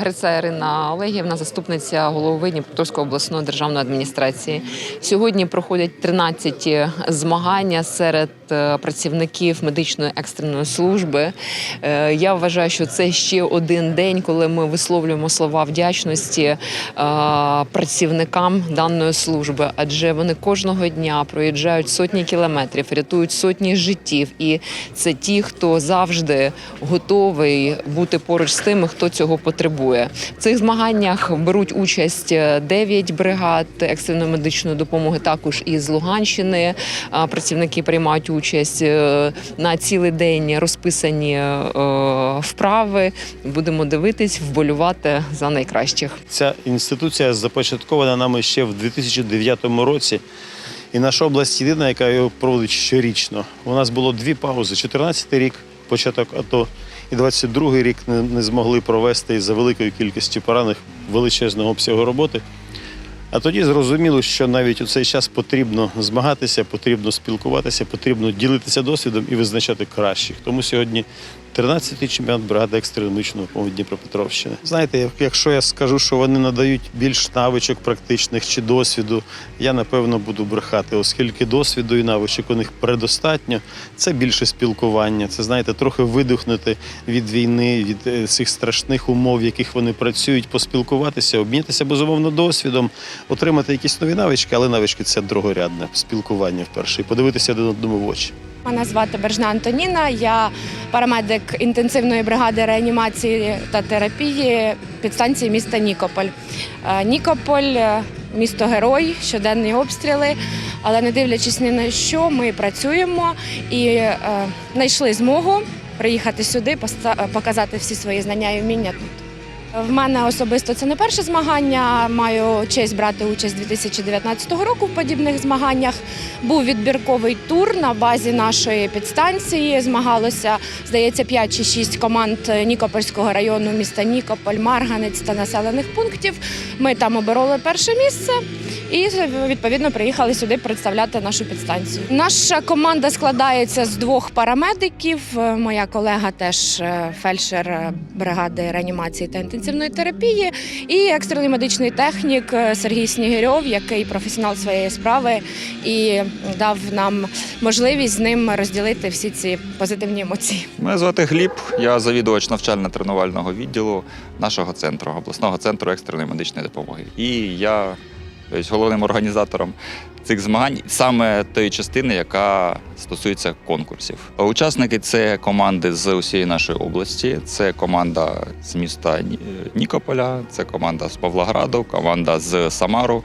Гриця Ірина Олегівна, заступниця голови Дніпропетровської обласної державної адміністрації. Сьогодні проходять 13 змагання серед працівників медичної екстреної служби. Е, Я вважаю, що це ще один день, коли ми висловлюємо слова вдячності е, працівникам даної служби, адже вони кожного дня проїжджають сотні кілометрів, рятують сотні життів, і це ті, хто завжди готовий бути поруч з тими, хто цього потребує. В цих змаганнях беруть участь 9 бригад екстреної медичної допомоги, також із Луганщини. Працівники приймають участь е, на цілий день розписані е, вправи. Будемо дивитись, вболювати за найкращих. Ця інституція започаткована нами ще в 2009 році. І наша область єдина, яка його проводить щорічно. У нас було дві паузи: 14 рік, початок АТО, і 22 рік не, змогли провести із-за великої кількості поранених величезного обсягу роботи. А тоді зрозуміло, що навіть у цей час потрібно змагатися, потрібно спілкуватися, потрібно ділитися досвідом і визначати кращих. Тому сьогодні 13-й чемпіонат бригади екстреної медичної допомоги Дніпропетровщини. Знаєте, як- якщо я скажу, що вони надають більш навичок практичних чи досвіду, я напевно буду брехати, оскільки досвіду і навичок у них предостатньо. Це більше спілкування. Це знаєте, трохи видихнути від війни, від е, цих страшних умов, в яких вони працюють, поспілкуватися, обмінятися безумовно досвідом, отримати якісь нові навички, але навички це другорядне спілкування вперше і подивитися один одному в очі. Мене звати Бержна Антоніна. Я парамедик інтенсивної бригади реанімації та терапії підстанції міста Нікополь. Е, Нікополь е, місто герой, щоденні обстріли. Але не дивлячись ні на що, ми працюємо і е, знайшли змогу приїхати сюди, показати всі свої знання і вміння тут. В мене особисто це не перше змагання. Маю честь брати участь 2019 року в подібних змаганнях. Був відбірковий тур на базі нашої підстанції. Змагалося, здається, 5 чи 6 команд Нікопольського району міста Нікополь, Марганець та населених пунктів. Ми там обороли перше місце і відповідно приїхали сюди представляти нашу підстанцію. Наша команда складається з двох парамедиків. Е, Моя колега теж е, фельдшер е, бригади реанімації та інтенсивної терапії, і екстрений медичний технік Сергій Снігирьов, який професіонал своєї справи і дав нам можливість з ним розділити всі ці позитивні емоції. Мене звати Гліб, я завідувач навчально-тренувального відділу нашого центру, обласного центру екстреної медичної допомоги. І я є головним організатором цих змагань, саме тої частини, яка стосується конкурсів. Учасники це команди з усієї нашої області, це команда з міста Нікополя, це команда з Павлограду, команда з Самару,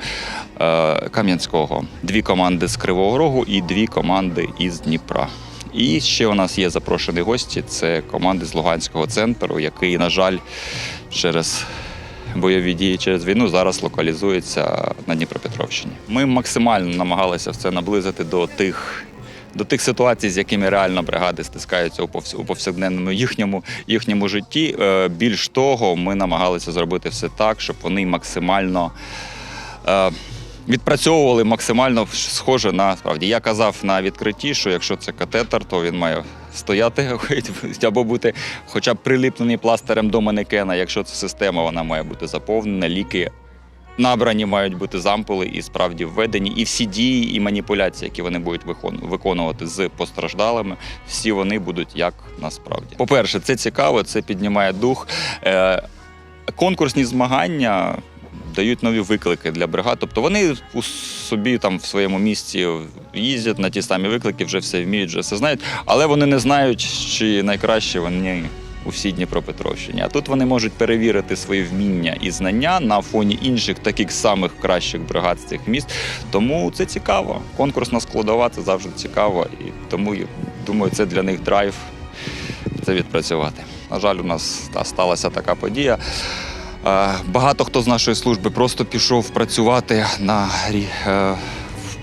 е, Кам'янського, дві команди з Кривого Рогу і дві команди із Дніпра. І ще у нас є запрошені гості. Це команди з Луганського центру, який, на жаль, через бойові дії через війну зараз локалізується на Дніпропетровщині. Ми максимально намагалися все наблизити до тих. До тих ситуацій, з якими реально бригади стискаються у повс- у повсякденному їхньому, їхньому житті. Е, Більш того, ми намагалися зробити все так, щоб вони максимально е, відпрацьовували максимально схоже на справді. Я казав на відкритті, що якщо це катетер, то він має стояти або бути хоча б приліплений пластирем до манекена. Якщо це система, вона має бути заповнена, ліки. Набрані мають бути зампули і справді введені, і всі дії і маніпуляції, які вони будуть виконувати з постраждалими, всі вони будуть як насправді. По-перше, це цікаво, це піднімає дух. Е, конкурсні змагання дають нові виклики для бригад. Тобто вони у собі там в своєму місці їздять на ті самі виклики, вже все вміють, вже все знають, але вони не знають, чи найкраще вони. У всій Дніпропетровщині. А тут вони можуть перевірити свої вміння і знання на фоні інших таких самих кращих бригад з цих міст. Тому це цікаво. Конкурсна складова це завжди цікаво. І тому я думаю, це для них драйв це відпрацювати. На жаль, у нас та, сталася така подія. Е, Багато хто з нашої служби просто пішов працювати на е,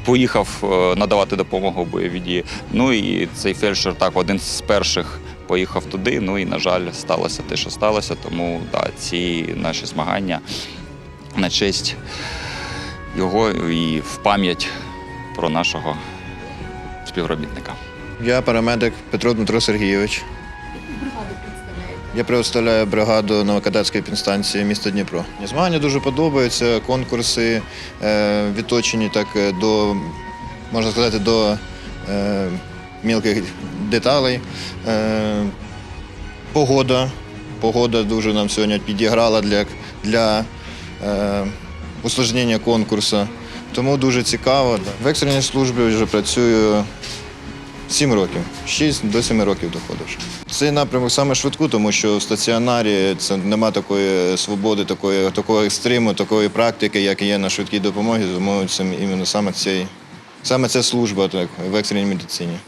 поїхав е, надавати допомогу бойові дії. Ну і цей фельдшер так один з перших поїхав туди. Ну і на жаль, сталося те, що сталося. Тому да, ці наші змагання на честь його і в пам'ять про нашого співробітника. Я парамедик Петро Дмитро Сергійович. Я представляю бригаду Новокадацької підстанції міста Дніпро. Змагання дуже подобаються, конкурси е, відточені так е, до, можна сказати, до е, мілких деталей. Погода. Погода дуже нам сьогодні підіграла для, для усложнення конкурсу. Тому дуже цікаво. В екстреній службі вже працюю 7 років, 6 до 7 років доходиш. Цей напрямок саме швидку, тому що в стаціонарі це нема такої свободи, такої, такого екстриму, такої практики, як є на швидкій допомозі. Тому саме саме ця служба так, в екстреній медицині.